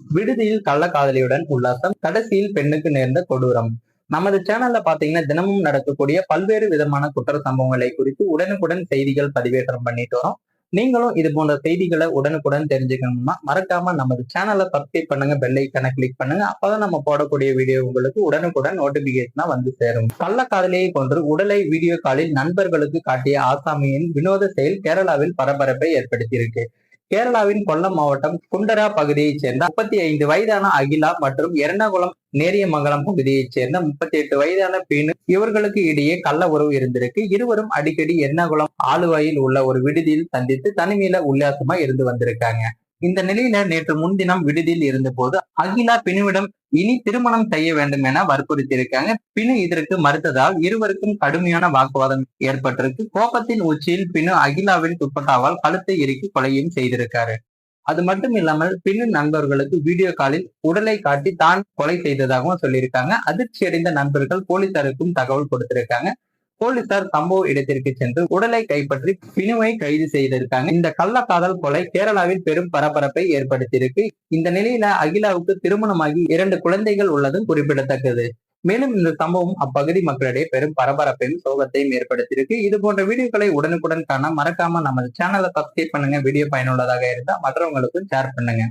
விடுதியில் கள்ளக்காதலியுடன் உல்லாசம் கடைசியில் பெண்ணுக்கு நேர்ந்த கொடூரம். நமது சேனல்ல பாத்தீங்கன்னா தினமும் நடக்கக்கூடிய பல்வேறு விதமான குற்ற சம்பவங்களை குறித்து உடனுக்குடன் செய்திகள் பதிவேற்றம் பண்ணிட்டு வரோம். நீங்களும் இது போன்ற செய்திகளை உடனுக்குடன் தெரிஞ்சுக்கணும்னா மறக்காம நமது சேனலை சப்ஸ்கிரைப் பண்ணுங்க பெல் ஐக்கனை கிளிக் பண்ணுங்க. அப்பதான் நம்ம போடக்கூடிய வீடியோ உங்களுக்கு உடனுக்குடன் நோட்டிபிகேஷனா வந்து சேரும். கள்ளக்காதலியை கொன்று உடலை வீடியோ காலில் நண்பர்களுக்கு காட்டிய ஆசாமியின் வினோத செயல் கேரளாவில் பரபரப்பை ஏற்படுத்தியிருக்கு. கேரளாவின் கொல்லம் மாவட்டம் குண்டரா பகுதியைச் சேர்ந்த முப்பத்தி ஐந்து வயதான அகிலா மற்றும் எர்ணாகுளம் நேரியமங்கலம் பகுதியைச் சேர்ந்த முப்பத்தி எட்டு வயதான பீனு இவர்களுக்கு இடையே கள்ள உறவு இருந்திருக்கு. இருவரும் அடிக்கடி எர்ணாகுளம் ஆலுவாயில் உள்ள ஒரு விடுதியில் சந்தித்து தனிமையில உல்லாசமா இருந்து வந்திருக்காங்க. இந்த நிலையில நேற்று முன்தினம் விடுதியில் இருந்த போது அகிலா பினுவிடம் இனி திருமணம் செய்ய வேண்டும் என வற்புறுத்தியிருக்காங்க. பினு இதற்கு மறுத்ததால் இருவருக்கும் கடுமையான வாக்குவாதம் ஏற்பட்டிருக்கு. கோபத்தின் உச்சியில் பினு அகிலாவின் துப்பட்டாவால் கழுத்தை இறுக்கி கொலையும் செய்திருக்காரு. அது மட்டும் இல்லாமல் பின்னு நண்பர்களுக்கு வீடியோ காலில் உடலை காட்டி தான் கொலை செய்ததாகவும் சொல்லியிருக்காங்க. அதிர்ச்சி அடைந்த நண்பர்கள் போலீசாருக்கும் தகவல் கொடுத்திருக்காங்க. போலீசார் சம்பவ இடத்திற்கு சென்று உடலை கைப்பற்றி பினுவை கைது செய்திருக்காங்க. இந்த கள்ளக்காதல் கொலை கேரளாவில் பெரும் பரபரப்பை ஏற்படுத்தியிருக்கு. இந்த நிலையில அகிலாவுக்கு திருமணமாகி இரண்டு குழந்தைகள் உள்ளதும் குறிப்பிடத்தக்கது. மேலும் இந்த சம்பவம் அப்பகுதி மக்களிடையே பெரும் பரபரப்பையும் சோகத்தையும் ஏற்படுத்தியிருக்கு. இது போன்ற வீடியோக்களை உடனுக்குடன் காண மறக்காம நமது சேனலை சப்ஸ்கிரைப் பண்ணுங்க. வீடியோ பயனுள்ளதாக இருந்தால் மற்றவங்களுக்கும் ஷேர் பண்ணுங்க.